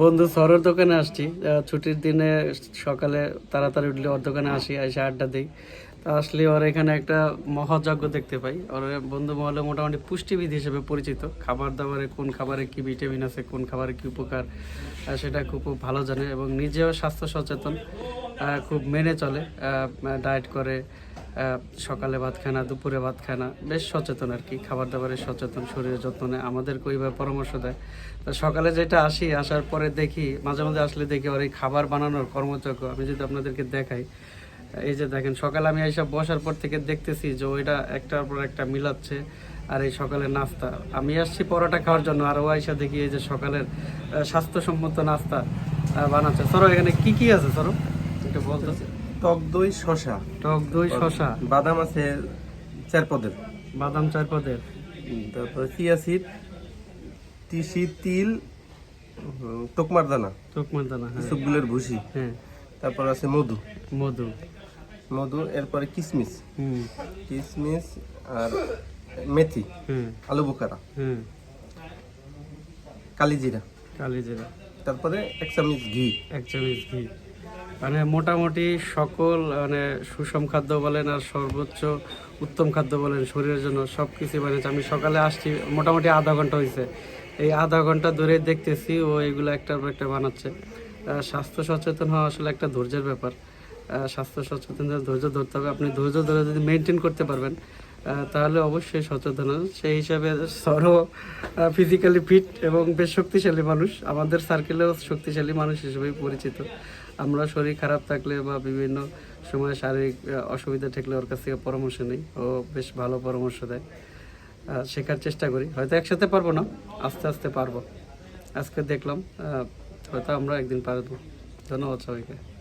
বন্ধু সরোর দোকানে আসছি। ছুটির দিনে সকালে তাড়াতাড়ি উঠলে ওর দোকানে আসি, এসে আড্ডা দিই। তা আসলে ওর এখানে একটা মহাযজ্ঞ দেখতে পাই। ওর বন্ধু মহলে মোটামুটি পুষ্টিবিদ হিসেবে পরিচিত। খাবার দাবারে কোন খাবারে কি ভিটামিন আছে, কোন খাবারে কি উপকার সেটা খুব ভালো জানে এবং নিজেও স্বাস্থ্য সচেতন খুব মেনে চলে ডায়েট করে সকালে ভাত খায় না দুপুরে ভাত খায় না বেশ সচেতন আর কি খাবার দাবারের সচেতন, শরীরের যত্ন নেয় আমাদেরকে ওইভাবে পরামর্শ দেয়। তো সকালে যেটা আসি, আসার পরে দেখি, মাঝে মাঝে আসলে দেখি ওর এই খাবার বানানোর কর্মচক্র আমি যদি আপনাদেরকে দেখাই, এই যে দেখেন, সকালে আমি এইসব বসার পর থেকে দেখতেছি যে ওইটা একটার পর একটা মিলাচ্ছে আর এই সকালের নাস্তা। আমি আসছি পরোটা খাওয়ার জন্য, আর ও আইসা দেখি এই যে সকালের স্বাস্থ্যসম্মত নাস্তা বানাচ্ছে। সরো, এখানে কি কি আছে সরো? এটা বলতেছে টক দই শশা টক দই শশা বাদাম আছে চার পদের। বাদাম চার পদের। তারপরে চিয়া সিড তিসি তিল তোকমার দানা। তোকমার দানা হ্যাঁ। সবগুলোর ভুসি। হ্যাঁ। তারপর আছে মধু। মধু। মধু এরপরে কিশমিশ হুম। কিশমিশ আর মেথি হুম। আলু বোকারা। হুম। কালিজিরা। কালি জিরা তারপরে এক চামচ ঘি। এক চামচ ঘি। মানে মোটামুটি সকল মানে সুষম খাদ্য বলেন আর সর্বোচ্চ উত্তম খাদ্য বলেন শরীরের জন্য সব কিছু বানিয়েছে আমি সকালে আসছি, মোটামুটি আধা ঘণ্টা হয়েছে এই আধা ঘণ্টা ধরে দেখতেছি ও এগুলো একটার পর একটা বানাচ্ছে। স্বাস্থ্য সচেতন হওয়া আসলে একটা ধৈর্যের ব্যাপার। স্বাস্থ্য সচেতন ধৈর্য ধরতে হবে। আপনি ধৈর্য ধরে যদি মেনটেন করতে পারবেন তাহলে অবশ্যই সচেতন সেই হিসাবে সরো ফিজিক্যালি ফিট এবং বেশ শক্তিশালী মানুষ। আমাদের সার্কেলেও শক্তিশালী মানুষ হিসেবেই পরিচিত। আমরা শরীর খারাপ থাকলে বা বিভিন্ন সময় শারীরিক অসুবিধা থাকলে ওর কাছ থেকে পরামর্শ নিই। ও বেশ ভালো পরামর্শ দেয়। শেখার চেষ্টা করি। হয়তো একসাথে পারব না, আস্তে আস্তে পারব। আজকে দেখলাম হয়তো আমরা একদিন পারব। ধন্যবাদ সবাইকে।